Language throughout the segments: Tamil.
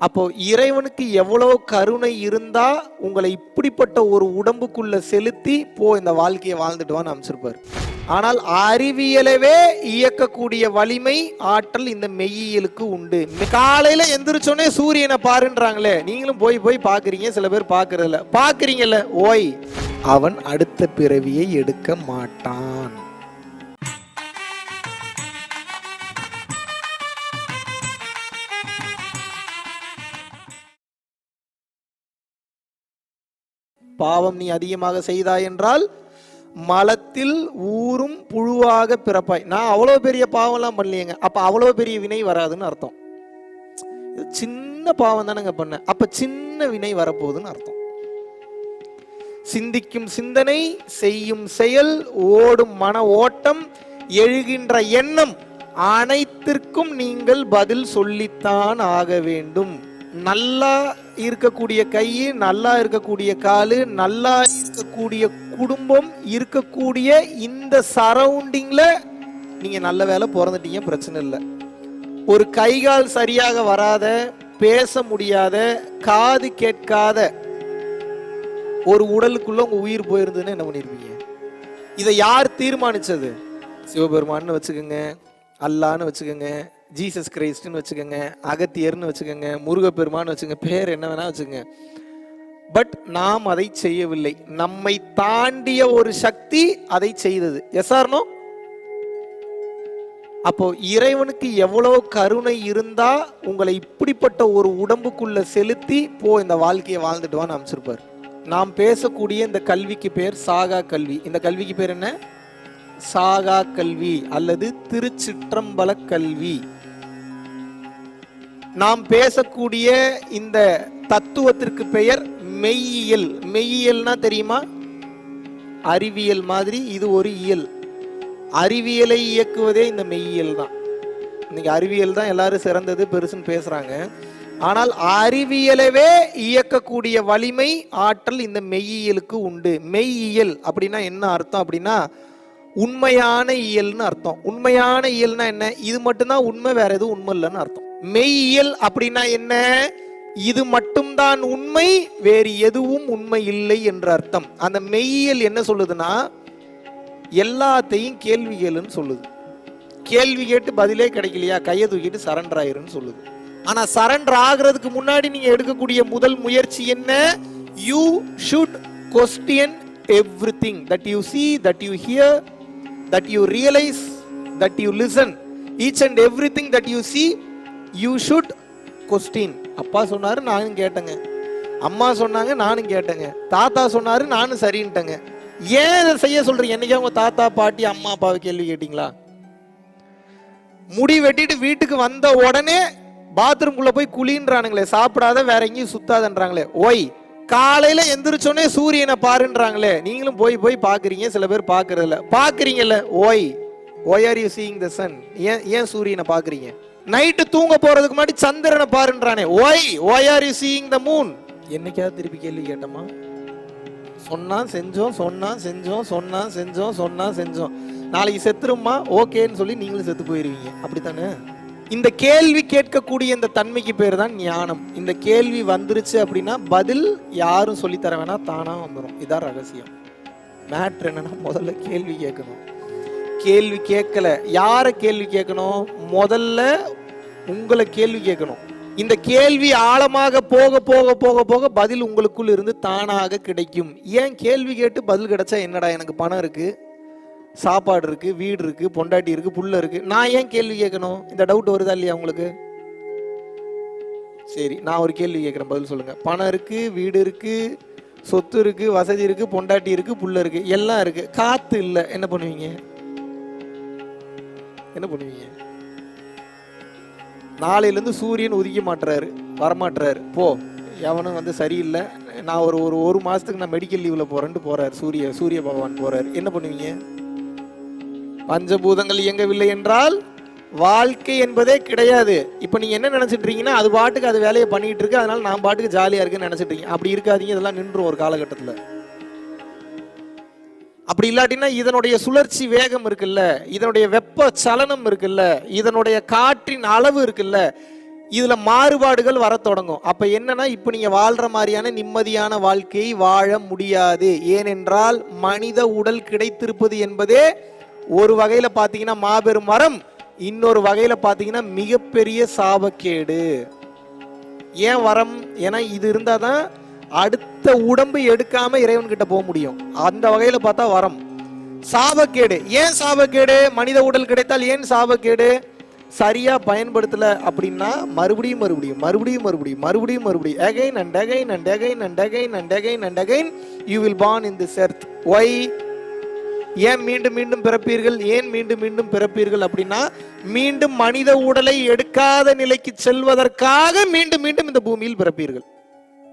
அப்போ இறைவனுக்கு எவ்வளவு கருணை இருந்தா உங்களை இப்படிப்பட்ட ஒரு உடம்புக்குள்ள செலுத்தி போ இந்த வாழ்க்கையை வாழ்ந்துட்டு வான்னு ஆனால் அறிவியலவே இயக்கக்கூடிய வலிமை ஆற்றல் இந்த மெய்யியலுக்கு உண்டு. காலையில எந்திரிச்சோனே சூரியனை பாருன்றாங்களே. நீங்களும் போய் போய் பாக்குறீங்க சில பேர் பாக்குறது பாக்குறீங்கல்ல ஓய் அவன் அடுத்த பிறவியை எடுக்க மாட்டான். பாவம் நீ அதிகமாக செய்தாய் என்றால் மலத்தில் ஊறும் புழுவாக பிறப்பாய். நான் அவ்வளோ பெரிய பாவம்லாம் பண்ணலையேங்க. அப்போ அவ்வளோ பெரிய வினை வராதுன்னு அர்த்தம். இது சின்ன பாவம் தானேங்க பண்ண. அப்ப சின்ன வினை வரப்போகுதுன்னு அர்த்தம். சிந்திக்கும் சிந்தனை செய்யும் செயல் ஓடும் மன ஓட்டம் எழுகின்ற எண்ணம் அனைத்திற்கும் நீங்கள் பதில் சொல்லித்தான் ஆக வேண்டும். நல்லா இருக்கக்கூடிய கை நல்லா இருக்கக்கூடிய காலு நல்லா இருக்கக்கூடிய குடும்பம் இருக்கக்கூடிய இந்த சரௌண்டிங்ல நீங்க நல்ல வேலை பிறந்துட்டீங்க பிரச்சனை இல்லை. ஒரு கைகால் சரியாக வராத பேச முடியாத காது கேட்காத ஒரு உடலுக்குள்ள உங்க உயிர் போயிருந்ததுன்னு என்ன பண்ணிருப்பீங்க? இதை யார் தீர்மானிச்சது? சிவபெருமான்னு வச்சுக்கோங்க அல்லான்னு வச்சுக்கோங்க ஜீசஸ் கிரைஸ்ட்னு வச்சுக்கோங்க அகத்தியர்னு வச்சுக்கோங்க முருகப்பெருமான்னு வச்சுக்கோங்க பேர் என்ன வேணா வச்சுக்கோங்க. பட் நாம் அதை செய்யவில்லை. நம்மை தாண்டிய ஒரு சக்தி அதை செய்தது. எஸ் ஆர்னோ அப்போ இறைவனுக்கு எவ்வளவு கருணை இருந்தா உங்களை இப்படிப்பட்ட ஒரு உடம்புக்குள்ள செலுத்தி போ இந்த வாழ்க்கையை வாழ்ந்துட்டு வான்னு அமைச்சிருப்பார். நாம் பேசக்கூடிய இந்த கல்விக்கு பேர் சாகா கல்வி. இந்த கல்விக்கு பேர் என்ன? சாகா கல்வி அல்லது திருச்சிற்றம்பல கல்வி. நாம் பேசக்கூடிய இந்த தத்துவத்திற்கு பெயர் மெய்யியல். மெய்யியல்னா தெரியுமா? அறிவியல் மாதிரி இது ஒரு இயல். அறிவியலை இயக்குவதே இந்த மெய்யியல் தான். இன்னைக்கு அறிவியல் தான் எல்லாரும் சிறந்தது பெருசுன்னு பேசுறாங்க. ஆனால் அறிவியலவே இயக்கக்கூடிய வலிமை ஆற்றல் இந்த மெய்யியலுக்கு உண்டு. மெய்யியல் அப்படின்னா என்ன அர்த்தம் அப்படின்னா உண்மையான இயல்னு அர்த்தம். உண்மையான இயல்னா என்ன? இது மட்டும்தான் உண்மை வேற எதுவும் உண்மை இல்லைன்னு அர்த்தம். மெய்யியல் அப்படின்னா என்ன? இது மட்டும்தான் உண்மை வேறு எதுவும் உண்மை இல்லை என்ற அர்த்தம். அந்த மெய்யியல் என்ன சொல்லுதுன்னா எல்லாத்தையும் கேள்வி கேளுன்னு சொல்லுது. கேள்வி கேட்டு பதிலே கிடைக்கலையா? கையை தூக்கிட்டு சரண்டர் ஆயிருன்னு சொல்லுது. ஆனா சரண்டர் ஆகிறதுக்கு முன்னாடி நீங்க எடுக்கக்கூடிய முதல் முயற்சி என்ன? You should question everything that you see that you hear that you realise that you listen each and everything that you see you should question அப்பா சொன்னாரு நானும் கேட்டேங்க. அம்மா சொன்னாங்க நானும் கேட்டேங்க. தாத்தா சொன்னாரு நானும் சரின்ட்டேங்க. ஏன் இதை செய்ய சொல்றீங்க? என்னைக்கு உங்க தாத்தா பாட்டி அம்மா அப்பாவை கேள்வி கேட்டீங்களா? முடி வெட்டிட்டு வீட்டுக்கு வந்த உடனே பாத்ரூம்குள்ளே போய் குளின்றானுங்களே சாப்பிடாத வேற எங்கேயும் சுத்தாதன்றாங்களே. ஓய் காலையில எந்திரிச்சோடனே சூரியனை பாருன்றாங்களே. நீங்களும் போய் போய் பாக்குறீங்க சில பேர் பாக்குறது பாக்குறீங்கல்ல why why are you seeing the sun ஏன் ஏன் சூரியனை பாக்குறீங்க நைட்டு தூங்க போறதுக்கு முன்னாடி சந்திரனை பாருன்றானே. Why why are you seeing the moon என்னைக்காவது திருப்பி கேள்வி கேட்டோமா சொன்னா செஞ்சோம் சொன்னா செஞ்சோம் சொன்னா செஞ்சோம் சொன்னா செஞ்சோம். நாளைக்கு செத்துருமா ஓகேன்னு சொல்லி நீங்களும் செத்து போயிருவீங்க. அப்படித்தானே? இந்த கேள்வி கேட்கக்கூடிய இந்த தன்மைக்கு பேர் தான் ஞானம். இந்த கேள்வி வந்துருச்சு அப்படின்னா பதில் யாரும் சொல்லித் தர வேணா தானா வந்துடும் இதான் ரகசியம். மேட்ரு என்னன்னா முதல்ல கேள்வி கேட்கணும். கேள்வி கேட்கல. யாரை கேள்வி கேட்கணும்? முதல்ல உங்களை கேள்வி கேட்கணும். இந்த கேள்வி ஆழமாக போக போக போக போக பதில் உங்களுக்குள் இருந்து தானாக கிடைக்கும். ஏன் கேள்வி கேட்டு பதில் கிடைச்சா என்னடா எனக்கு பணம் இருக்குது சாப்பாடு இருக்கு வீடு இருக்கு பொண்டாட்டி இருக்கு புள்ள இருக்கு. நான் ஏன் கேள்வி கேட்கணும்? இந்த டவுட் வருதா இல்லையா உங்களுக்கு? சரி நான் ஒரு கேள்வி கேட்குறேன் பதில் சொல்லுங்க. பணம் இருக்கு வீடு இருக்கு சொத்து இருக்கு வசதி இருக்கு பொண்டாட்டி இருக்கு புள்ள இருக்கு எல்லாம் இருக்கு. காத்து இல்லை. என்ன பண்ணுவீங்க? என்ன பண்ணுவீங்க? நாளையிலேருந்து சூரியன் உதிக்க மாட்டுறாரு வரமாட்டுறாரு போ. எவனும் வந்து சரியில்லை. நான் ஒரு ஒரு ஒரு மாதத்துக்கு நான் மெடிக்கல் லீவில் போகிறேன்ட்டு போகிறார் சூரிய சூரிய பகவான் போகிறார் என்ன பண்ணுவீங்க? பஞ்சபூதங்கள் இயங்கவில்லை என்றால் வாழ்க்கை என்பதே கிடையாது. இப்போ நீங்கள் என்ன நினச்சிட்டு இருக்கீங்கன்னா அது பாட்டுக்கு அது வேலையை பண்ணிகிட்டு இருக்கு அதனால் நான் பாட்டுக்கு ஜாலியாக இருக்குன்னு நினச்சிட்டு இருக்கீங்க அப்படி இருக்காதீங்க இதெல்லாம் நின்றும் ஒரு காலகட்டத்தில். அப்படி இல்லாட்டினா இதனுடைய சுழற்சி வேகம் இருக்குல்ல இதனுடைய வெப்ப சலனம் இருக்குல்ல இதனுடைய காற்றின் அளவு இருக்குல்ல இதில் மாறுபாடுகள் வர தொடங்கும். அப்போ என்னன்னா இப்போ நீங்கள் வாழ்கிற மாதிரியான நிம்மதியான வாழ்க்கையை வாழ முடியாது. ஏனென்றால் மனித உடல் கிடைத்திருப்பது என்பதே ஒரு வகையில் பார்த்தீங்கன்னா மாபெரும் மரம் இன்னொரு வகையில் பார்த்தீங்கன்னா மிகப்பெரிய சாபக்கேடு. ஏன் வரம்? ஏன்னா இது இருந்தால் தான் அடுத்த உடம்பு எடுக்காமல் இறைவன்கிட்ட போக முடியும். அந்த வகையில் பார்த்தா வரம். சாபக்கேடு. ஏன் சாபக்கேடு? மனித உடல் கிடைத்தால் ஏன் சாபக்கேடு? சரியாக பயன்படுத்தலை அப்படின்னா மறுபடியும் மறுபடியும் மறுபடியும் மறுபடியும் மறுபடியும் மறுபடியும். Again and again and again and again and again and again you will born in this earth why ஏன் மீண்டும் மீண்டும் பிறப்பீர்கள்? ஏன் மீண்டும் மீண்டும் பிறப்பீர்கள் அப்படின்னா மீண்டும் மனித உடலை எடுக்காத நிலைக்கு செல்வதற்காக மீண்டும் மீண்டும் இந்த பூமியில் பிறப்பீர்கள்.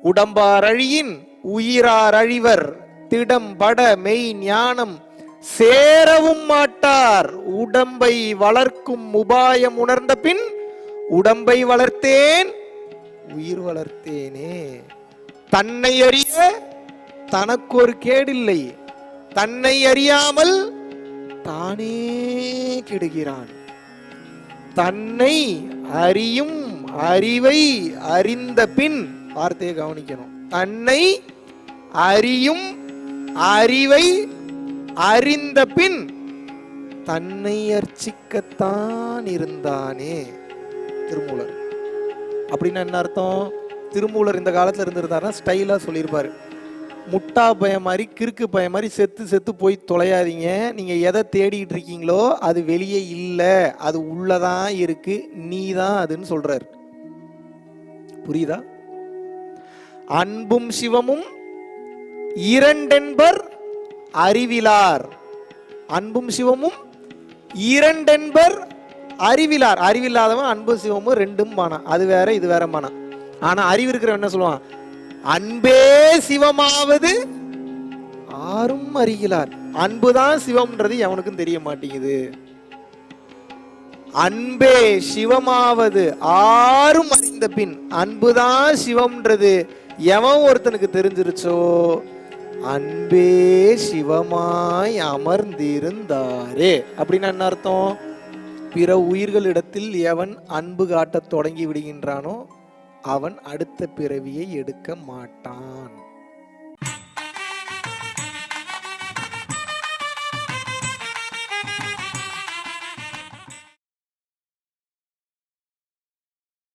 உடம்பார் அழியின் உயிரார் அழிவர். திடம் பட மெய் ஞானம் சேரவும் மாட்டார். உடம்பை வளர்க்கும் உபாயம் உணர்ந்த பின் உடம்பை வளர்த்தேன் உயிர் வளர்த்தேனே. தன்னை அறிய தனக்கு ஒரு கேடில்லை. தன்னை அறியாமல் தானே கெடுகிறான். தன்னை அறியும் அறிவை அறிந்த பின் வார்த்தையை கவனிக்கணும். தன்னை அறியும் அறிவை அறிந்த பின் தன்னை அர்ச்சிக்கத்தான் இருந்தானே. திருமூலர். அப்படின்னா என்ன அர்த்தம்? திருமூலர் இந்த காலத்துல இருந்திருந்தாருன்னா ஸ்டைலா சொல்லியிருப்பாரு. முட்டா பயம் மாதிரி கிறுக்கு பயம் மாதிரி செத்து செத்து போய் தொலையாதீங்க. நீங்க எதை தேடிட்டு இருக்கீங்களோ அது வெளியே இல்லை. அது உள்ளதான் இருக்கு. நீ தான் அதுன்னு சொல்றாரு. புரியுதா? அன்பும் சிவமும் இரண்டென்பர் அறிவிலார். அன்பும் சிவமும் இரண்டென்பர் அறிவிலார். அறிவில்லாதவன் அன்பும் சிவமும் ரெண்டும் பானம் அது வேற இது வேற மானா ஆனா அறிவு இருக்கிறவன் என்ன சொல்லுவான்? அன்பே சிவமாவது ஆறும் அறிகிறார். அன்புதான் சிவம்ன்றது எவனுக்கும் தெரிய மாட்டேங்குது. அன்பே சிவமாவது ஆறும் அறிந்த பின் அன்புதான் சிவம்ன்றது. எவன் ஒருத்தனுக்கு தெரிஞ்சிருச்சோ? அன்பே சிவமாய் அமர்ந்திருந்தாரே. அப்படின்னா என்ன அர்த்தம்? பிற உயிர்களிடத்தில் எவன் அன்பு காட்டத் தொடங்கி விடுகின்றானோ அவன் அடுத்த பிறவியை எடுக்க மாட்டான்.